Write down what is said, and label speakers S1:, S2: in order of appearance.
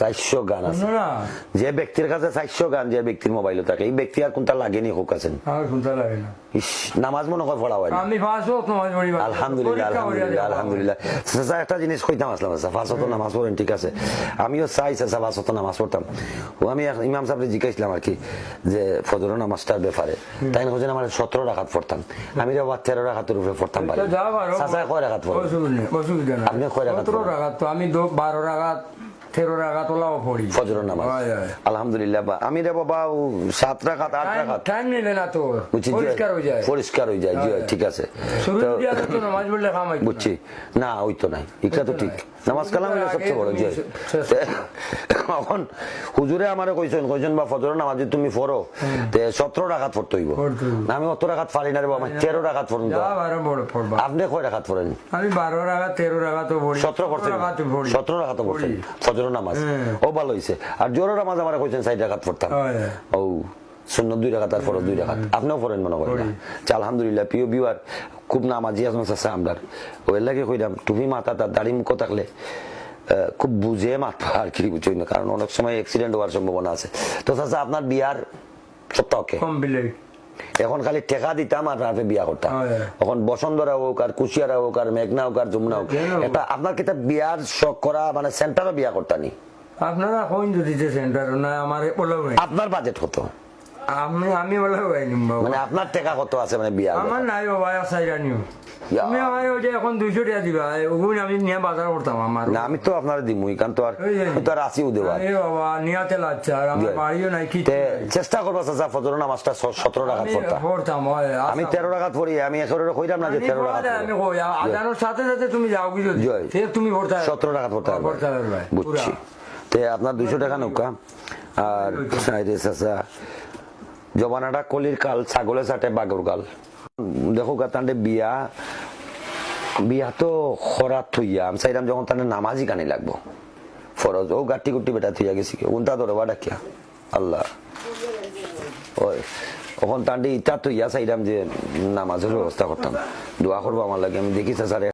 S1: চারশো গান আছে। যে ব্যক্তির কাছে চারশো গান যে ব্যক্তির মোবাইলে থাকে এই ব্যক্তি আর কোনটা লাগেনি হোক আছেন। নামাজ মনে হয় পড়া হয় আলহামদুলিল্লাহ আলহামদুলিল্লাহ আলহামদুলিল্লাহ। একটা জিনিস কইতাম আসলাম ফাঁসত নামাজ পড়েন ঠিক আছে। আমিও চাই চাচা ফাঁসত নামাজ পড়তাম। ও আমি ইমাম সাহেব জিজ্ঞাসলাম আর কি যে ফজর নামাজটার ব্যাপারে। তাই না আমার সতেরো রাখাত পড়তাম। আমি রে বাবা তেরো রাখাতের উপরে পড়তাম পারি কয় রাখাত আপনি কয়
S2: রাখাত আমি বারো রাখাত। তেরো রাখাত ওলাও পড়ি।
S1: ফজর নামাজ। আলহামদুলিল্লাহ বা- আমি রে বাবা সাত রাখাত আট রাখাত।
S2: টাইম নিলে না তো পরিষ্কার হয়ে যায়।
S1: পরিষ্কার হয়ে যায় জি ঠিক আছে।
S2: শুরু
S1: তো-
S2: দিয়া তো নামাজ পড়লে খামাই
S1: বুঝছি। না ওই তো নাই এটা তো ঠিক। নামাজ কালাম হইল সবচেয়ে বড়
S2: তুমি
S1: জি
S2: শেষ
S1: এখন হুজুরে আমারে কইছেন কইছেন বা ফজর নামাজ তুমি পড়ো তে সতেরো রাখাত পড়তে হইব। আমি অত রাখাত পারি না রে বাবা আমি তেরো রাখাত পড়ুন আপনি কয় রাখাত পড়েন?
S2: আমি বারো রাখাত তেরো রাখাত পড়ি
S1: সতেরো পড়ছেন।
S2: রাখাত
S1: সতেরো রাখাত পড়ছেন।
S2: পড়ি।
S1: ফজর নামাজ।
S2: হ্যাঁ।
S1: ও ভালো হইছে। আর জোরের নামাজ আমার কইছেন সাইড রাখাত পড়তাম ও শূন্য দুই রাখাত আর ফরজ দুই রাখাত আপনিও পড়েন মনে করেন না? আলহামদুলিল্লাহ প্রিয় বিওয়ার খুব নামাজি আছে আছে আমরার। ওই লাগে কইরাম তুমি মাথা তার দাড়ি মুখ থাকলে খুব বুঝে মাথা আর কি বুঝছি না। কারণ অনেক সময় অ্যাক্সিডেন্ট হওয়ার সম্ভাবনা আছে। তো চাচা আপনার বিয়ার সপ্তাহকে
S2: কমপ্লিট।
S1: এখন খালি ঠেকা দিতাম আর রাতে বিয়া করতাম। এখন বসন্তরা হোক আর কুশিয়ারা হোক আর মেঘনা হোক আর যমুনা হোক। এটা আপনার কিতা বিয়ার শখ করা মানে সেন্টারও বিয়া করতানি?
S2: আপনারা কোন যদি সেন্টার না আমার
S1: আপনার বাজেট কত?
S2: আমি আমি বলেও হয়নি
S1: মানে আপনার টাকা কত আছে মানে বিয়া
S2: আমার নাই বাবা সাইড আনিও তুমি আমার ওই যে এখন দুইশো টাকা দিবা ওগুলো আমি নিয়ে বাজার করতাম আমার।
S1: না আমি তো আপনার দিমুই কারণ তো আর তো আর আসিও
S2: আরে বাবা নিয়াতে লাগছে আর আমার বাড়িও নাই কি
S1: তে চেষ্টা করব চাচা ফজর নামাজটা সতেরো টাকা
S2: আমি পড়তাম হয়,
S1: আমি তেরো টাকা পড়ি আমি একেবারে কইরাম না যে তেরো টাকা
S2: আমি কই, আ- আজানোর সাথে সাথে তুমি যাও কি
S1: জয়।
S2: সে তুমি পড়তে।
S1: সতেরো টাকা পড়তে
S2: ভাই,
S1: বুঝছি। তে আপনার দুইশো টাকা নৌকা। আর চাচা জবানাটা কলির কাল ছাগলের সাথে বাগর কাল। দেখো তান্ডে বিয়া বিয়া তো খরাত থইয়া আমি চাইলাম যখন তান্ডে নামাজি কানি লাগবো। ফরজ ও গাটি গুটি বেটা থইয়া গেছি কে উনতা ধরে বাডা কিয়া আল্লাহ। ওই ওখন তান্ডে ইটা থইয়া চাইলাম যে নামাজের ব্যবস্থা করতাম দোয়া করব আমার লাগে। আমি দেখি স্যার